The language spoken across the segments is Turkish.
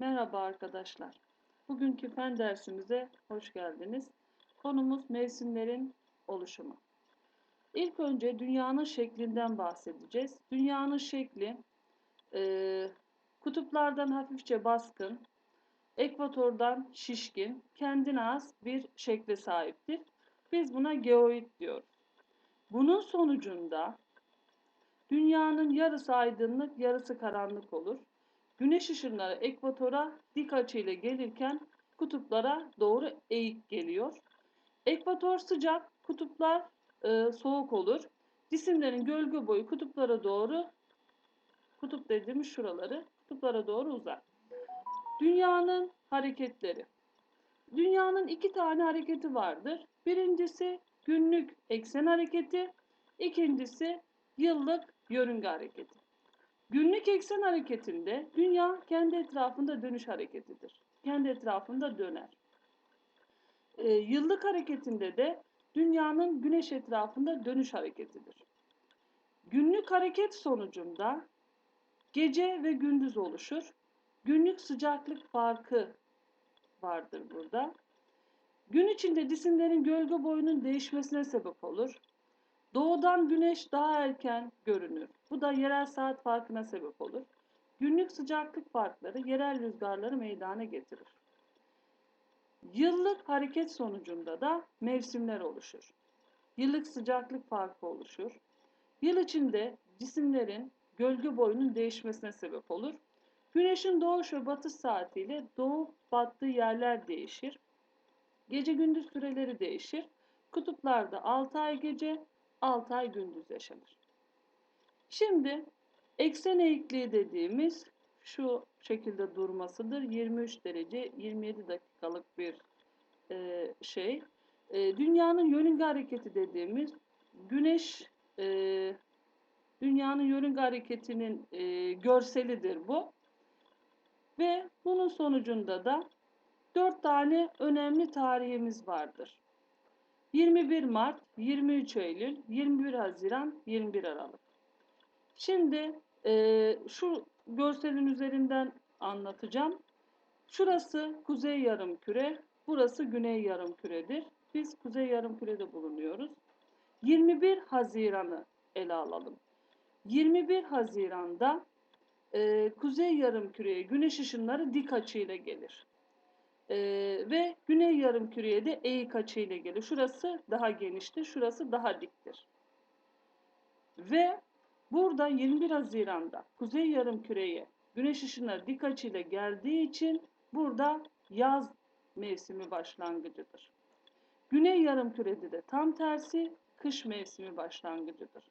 Merhaba arkadaşlar. Bugünkü fen dersimize hoş geldiniz. Konumuz mevsimlerin oluşumu. İlk önce dünyanın şeklinden bahsedeceğiz. Dünyanın şekli e, kutuplardan hafifçe baskın, ekvatordan şişkin, kendine az bir şekle sahiptir. Biz buna geoid diyoruz. Bunun sonucunda dünyanın yarısı aydınlık, yarısı karanlık olur. Güneş ışınları ekvatora dik açıyla gelirken kutuplara doğru eğik geliyor. Ekvator sıcak, kutuplar e, soğuk olur. Cisimlerin gölge boyu kutuplara doğru, kutup dediğimiz şuraları, kutuplara doğru uzar. Dünyanın hareketleri. Dünyanın iki tane hareketi vardır. Birincisi günlük eksen hareketi, ikincisi yıllık yörünge hareketi. Günlük eksen hareketinde dünya kendi etrafında dönüş hareketidir. Kendi etrafında döner. E, yıllık hareketinde de dünyanın güneş etrafında dönüş hareketidir. Günlük hareket sonucunda gece ve gündüz oluşur. Günlük sıcaklık farkı vardır burada. Gün içinde cisimlerin gölge boyunun değişmesine sebep olur. Doğudan güneş daha erken görünür. Bu da yerel saat farkına sebep olur. Günlük sıcaklık farkları yerel rüzgarları meydana getirir. Yıllık hareket sonucunda da mevsimler oluşur. Yıllık sıcaklık farkı oluşur. Yıl içinde cisimlerin gölge boyunun değişmesine sebep olur. Güneşin doğuş ve batış saatiyle doğup battığı yerler değişir. Gece gündüz süreleri değişir. Kutuplarda 6 ay gece, 6 ay gündüz yaşanır. Şimdi eksen eğikliği dediğimiz şu şekilde durmasıdır. 23 derece 27 dakikalık bir e, şey. E, dünyanın yörünge hareketi dediğimiz güneş e, dünyanın yörünge hareketinin e, görselidir bu. Ve bunun sonucunda da dört tane önemli tarihimiz vardır. 21 Mart, 23 Eylül, 21 Haziran, 21 Aralık. Şimdi e, şu görselin üzerinden anlatacağım. Şurası kuzey yarım küre, burası güney yarım küredir. Biz kuzey yarım kürede bulunuyoruz. 21 Haziran'ı ele alalım. 21 Haziran'da e, kuzey yarım küreye güneş ışınları dik açıyla gelir. E, ve güney yarım küreye de eğik açıyla gelir. Şurası daha geniştir, şurası daha diktir. Ve Burada 21 Haziran'da Kuzey Yarımküre'ye güneş ışınları dik açıyla geldiği için burada yaz mevsimi başlangıcıdır. Güney Yarımküre'de de tam tersi kış mevsimi başlangıcıdır.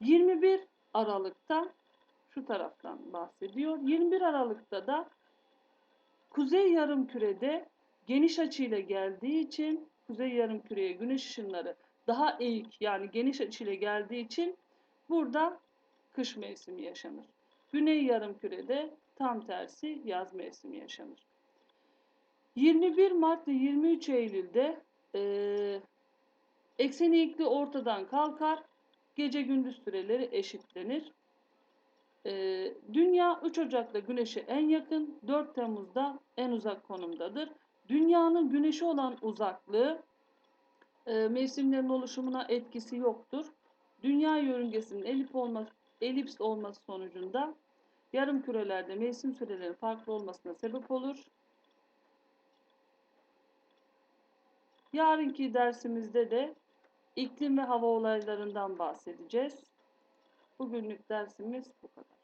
21 Aralık'ta şu taraftan bahsediyor. 21 Aralık'ta da Kuzey Yarımküre'de geniş açıyla geldiği için Kuzey Yarımküre'ye güneş ışınları daha eğik yani geniş açıyla geldiği için burada kış mevsimi yaşanır. Güney yarımkürede tam tersi yaz mevsimi yaşanır. 21 Mart ve 23 Eylül'de e, eksen eğikliği ortadan kalkar. Gece gündüz süreleri eşitlenir. E, Dünya 3 Ocak'ta Güneş'e en yakın, 4 Temmuz'da en uzak konumdadır. Dünyanın Güneş'e olan uzaklığı e, mevsimlerin oluşumuna etkisi yoktur. Dünya yörüngesinin elip olması, elips olması sonucunda yarım kürelerde mevsim sürelerinin farklı olmasına sebep olur. Yarınki dersimizde de iklim ve hava olaylarından bahsedeceğiz. Bugünlük dersimiz bu kadar.